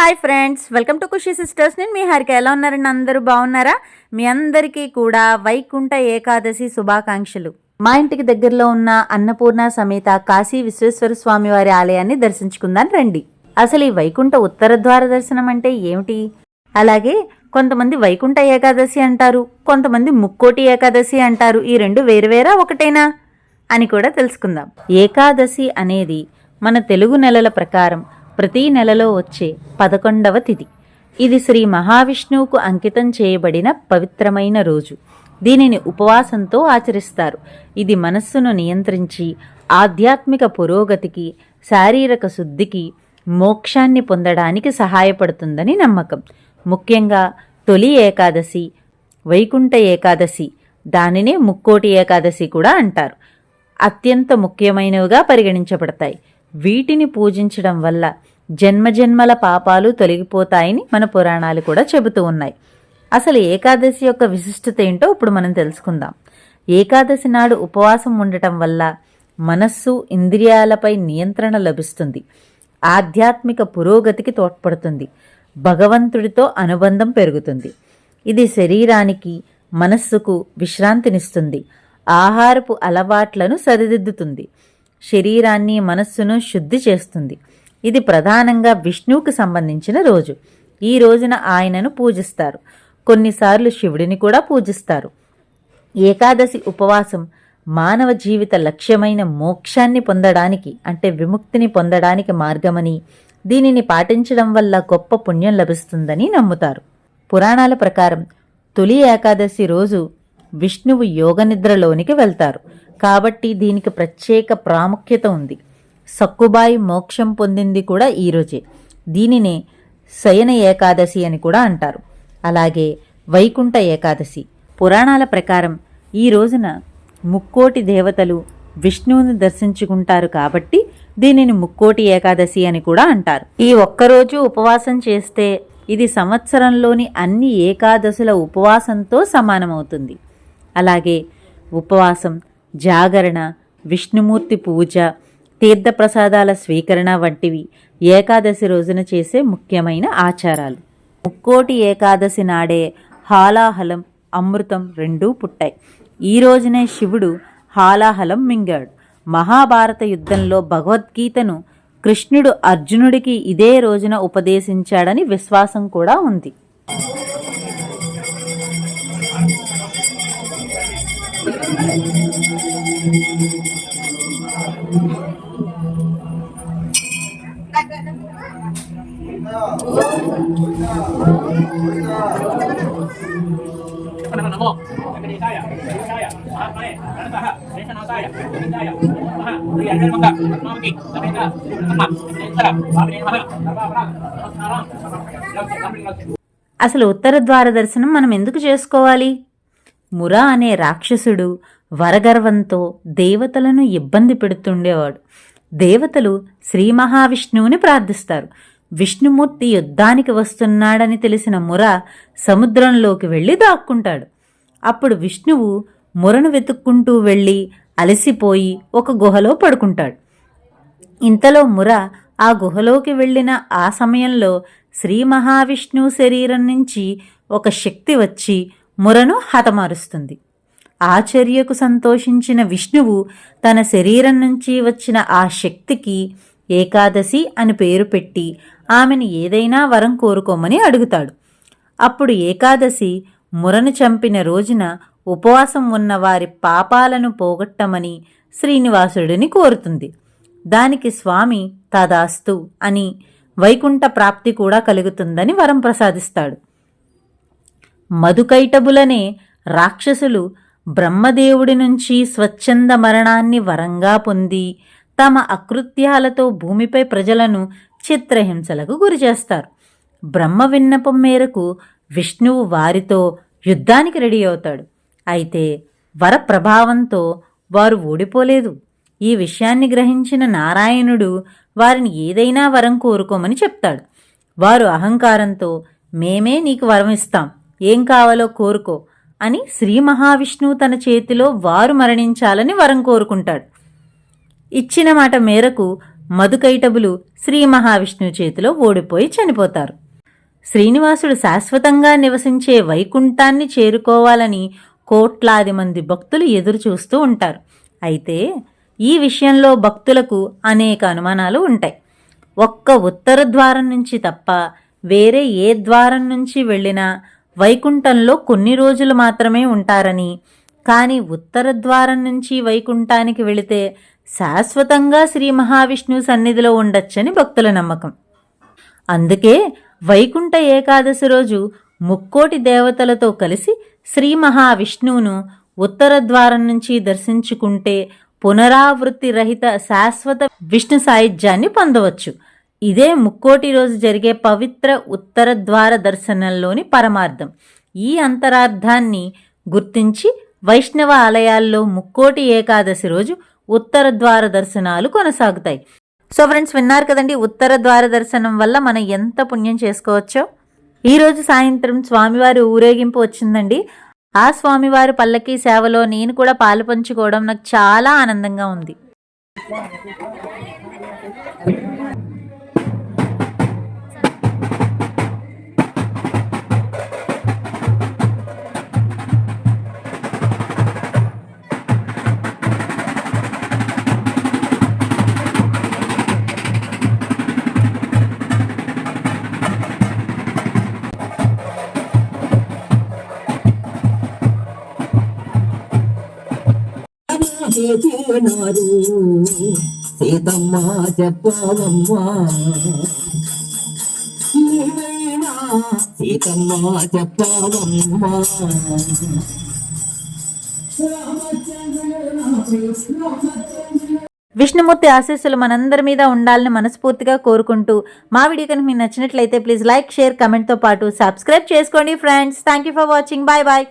Hi friends welcome to Khushi sisters. నేను మీ హారిక. ఎలా ఉన్నారండి? అందరూ బాగున్నారా? మీ అందరికీ కూడా వైకుంఠ ఏకాదశి శుభాకాంక్షలు. మా ఇంటికి దగ్గరలో ఉన్న అన్నపూర్ణ సమేత కాశీ విశ్వేశ్వర స్వామి వారి ఆలయాన్ని దర్శించుకుందాం రండి. అసలు ఈ వైకుంఠ ఉత్తర ద్వార దర్శనం అంటే ఏమిటి? అలాగే కొంతమంది వైకుంఠ ఏకాదశి అంటారు కొంతమంది ముక్కోటి ఏకాదశి అంటారు. ఈ రెండు వేరువేరా ఒకటేనా? అని కూడా తెలుసుకుందాం. ఏకాదశి అనేది మన తెలుగు నెలల ప్రకారం ప్రతి నెలలో వచ్చే పదకొండవ తిథి. ఇది శ్రీ మహావిష్ణువుకు అంకితం చేయబడిన పవిత్రమైన రోజు. దీనిని ఉపవాసంతో ఆచరిస్తారు. ఇది మనస్సును నియంత్రించి ఆధ్యాత్మిక పురోగతికి శారీరక శుద్ధికి మోక్షాన్ని పొందడానికి సహాయపడుతుందని నమ్మకం. ముఖ్యంగా తొలి ఏకాదశి వైకుంఠ ఏకాదశి దానినే ముక్కోటి ఏకాదశి కూడా అంటారు. అత్యంత ముఖ్యమైనవిగా పరిగణించబడతాయి. వీటిని పూజించడం వల్ల జన్మజన్మల పాపాలు తొలగిపోతాయని మన పురాణాలు కూడా చెబుతూ ఉన్నాయి. అసలు ఏకాదశి యొక్క విశిష్టత ఏంటో ఇప్పుడు మనం తెలుసుకుందాం. ఏకాదశి నాడు ఉపవాసం ఉండటం వల్ల మనస్సు ఇంద్రియాలపై నియంత్రణ లభిస్తుంది. ఆధ్యాత్మిక పురోగతికి తోడ్పడుతుంది. భగవంతుడితో అనుబంధం పెరుగుతుంది. ఇది శరీరానికి మనస్సుకు విశ్రాంతినిస్తుంది. ఆహారపు అలవాట్లను సరిదిద్దుతుంది. శరీరాన్ని మనస్సును శుద్ధి చేస్తుంది. ఇది ప్రధానంగా విష్ణువుకు సంబంధించిన రోజు. ఈ రోజున ఆయనను పూజిస్తారు. కొన్నిసార్లు శివుడిని కూడా పూజిస్తారు. ఏకాదశి ఉపవాసం మానవ జీవిత లక్ష్యమైన మోక్షాన్ని పొందడానికి అంటే విముక్తిని పొందడానికి మార్గమని దీనిని పాటించడం వల్ల గొప్ప పుణ్యం లభిస్తుందని నమ్ముతారు. పురాణాల ప్రకారం తొలి ఏకాదశి రోజు విష్ణువు యోగనిద్రలోనికి వెళ్తారు. కాబట్టి దీనికి ప్రత్యేక ప్రాముఖ్యత ఉంది. సక్కుబాయి మోక్షం పొందింది కూడా ఈరోజే దీనినే శయన ఏకాదశి అని కూడా అంటారు. అలాగే వైకుంఠ ఏకాదశి. పురాణాల ప్రకారం ఈ రోజున ముక్కోటి దేవతలు విష్ణువుని దర్శించుకుంటారు కాబట్టి దీనిని ముక్కోటి ఏకాదశి అని కూడా అంటారు. ఈ ఒక్కరోజు ఉపవాసం చేస్తే ఇది సంవత్సరంలోని అన్ని ఏకాదశుల ఉపవాసంతో సమానమవుతుంది. అలాగే ఉపవాసం జాగరణ విష్ణుమూర్తి పూజ తీర్థప్రసాదాల స్వీకరణ వంటివి ఏకాదశి రోజున చేసే ముఖ్యమైన ఆచారాలు. ముక్కోటి ఏకాదశి నాడే హాలాహలం అమృతం రెండూ పుట్టాయి. ఈ రోజునే శివుడు హాలాహలం మింగాడు. మహాభారత యుద్ధంలో భగవద్గీతను కృష్ణుడు అర్జునుడికి ఇదే రోజున ఉపదేశించాడని విశ్వాసం కూడా ఉంది. నమో వెంకటేశాయ వెంకటేశాయ మహాత్మనే శేషనాథాయ గోవిందాయ నమః శ్రీ అర్జునమంగ పద్మావతి సమేత నమః శేషర స్వామినే నమః సర్వాపరా నమస్కారం అసలు ఉత్తర ద్వార దర్శనం మనం ఎందుకు చేసుకోవాలి? మురా అనే రాక్షసుడు వరగర్వంతో దేవతలను ఇబ్బంది పెడుతుండేవాడు. దేవతలు శ్రీ మహావిష్ణువుని ప్రార్థిస్తారు. విష్ణుమూర్తి యుద్ధానికి వస్తున్నాడని తెలిసిన ముర సముద్రంలోకి వెళ్ళి దాక్కుంటాడు. అప్పుడు విష్ణువు మురను వెతుక్కుంటూ వెళ్ళి అలసిపోయి ఒక గుహలో పడుకుంటాడు. ఇంతలో ముర ఆ గుహలోకి వెళ్ళిన ఆ సమయంలో శ్రీ మహావిష్ణువు శరీరం నుంచి ఒక శక్తి వచ్చి మురను హతమారుస్తుంది. ఆ చర్యకు సంతోషించిన విష్ణువు తన శరీరం నుంచి వచ్చిన ఆ శక్తికి ఏకాదశి అని పేరు పెట్టి ఆమెను ఏదైనా వరం కోరుకోమని అడుగుతాడు. అప్పుడు ఏకాదశి మురను చంపిన రోజున ఉపవాసం ఉన్న వారి పాపాలను పోగొట్టమని శ్రీనివాసుడిని కోరుతుంది. దానికి స్వామి తదాస్తు అని వైకుంఠ ప్రాప్తి కూడా కలుగుతుందని వరం ప్రసాదిస్తాడు. మధుకైటబులనే రాక్షసులు బ్రహ్మదేవుడి నుంచి స్వచ్ఛంద మరణాన్ని వరంగా పొంది తమ అకృత్యాలతో భూమిపై ప్రజలను చిత్రహింసలకు గురిచేస్తారు. బ్రహ్మ విన్నపం మేరకు విష్ణువు వారితో యుద్ధానికి రెడీ అవుతాడు. అయితే వర ప్రభావంతో వారు ఓడిపోలేదు. ఈ విషయాన్ని గ్రహించిన నారాయణుడు వారిని ఏదైనా వరం కోరుకోమని చెప్తాడు. వారు అహంకారంతో మేమే నీకు వరం ఇస్తాం. ఏం కావాలో కోరుకో అని శ్రీ మహావిష్ణువు తన చేతిలో వారు మరణించాలని వరం కోరుకుంటాడు. ఇచ్చిన మాట మేరకు మధుకైటబులు శ్రీ మహావిష్ణువు చేతిలో ఓడిపోయి చనిపోతారు. శ్రీనివాసుడు శాశ్వతంగా నివసించే వైకుంఠాన్ని చేరుకోవాలని కోట్లాది మంది భక్తులు ఎదురుచూస్తూ ఉంటారు. అయితే ఈ విషయంలో భక్తులకు అనేక అనుమానాలు ఉంటాయి. ఒక్క ఉత్తర ద్వారం నుంచి తప్ప వేరే ఏ ద్వారం నుంచి వెళ్ళినా వైకుంఠంలో కొన్ని రోజులు మాత్రమే ఉంటారని. కానీ ఉత్తర ద్వారం నుంచి వైకుంఠానికి వెళితే శాశ్వతంగా శ్రీ మహావిష్ణు సన్నిధిలో ఉండొచ్చని భక్తుల నమ్మకం. అందుకే వైకుంఠ ఏకాదశి రోజు ముక్కోటి దేవతలతో కలిసి శ్రీ మహావిష్ణువును ఉత్తర ద్వారం నుంచి దర్శించుకుంటే పునరావృత్తి రహిత శాశ్వత విష్ణు సాయుధ్యాన్ని పొందవచ్చు. ఇదే ముక్కోటి రోజు జరిగే పవిత్ర ఉత్తర ద్వార దర్శనంలోని పరమార్థం. ఈ అంతరార్థాన్ని గుర్తించి వైష్ణవ ఆలయాల్లో ముక్కోటి ఏకాదశి రోజు ఉత్తర ద్వార దర్శనాలు కొనసాగుతాయి. సో ఫ్రెండ్స్ విన్నారు కదండి ఉత్తర ద్వార దర్శనం వల్ల మనం ఎంత పుణ్యం చేసుకోవచ్చో? ఈరోజు సాయంత్రం స్వామివారి ఊరేగింపు వచ్చిందండి. ఆ స్వామివారి పల్లకి సేవలో నేను కూడా పాలు పంచుకోవడం నాకు చాలా ఆనందంగా ఉంది. చేసినారు సీతమ్మ చెప్పవమ్మా. సీతమ్మ చెప్పవమ్మా. విష్ణుమూర్తి ఆశీస్సులు మనందరి మీద ఉండాలని మనస్ఫూర్తిగా కోరుకుంటూ మా వీడియో కనుక మీకు నచ్చినట్లయితే ప్లీజ్ లైక్ షేర్ కమెంట్తో పాటు సబ్స్క్రైబ్ చేసుకోండి friends. Thank you for watching bye bye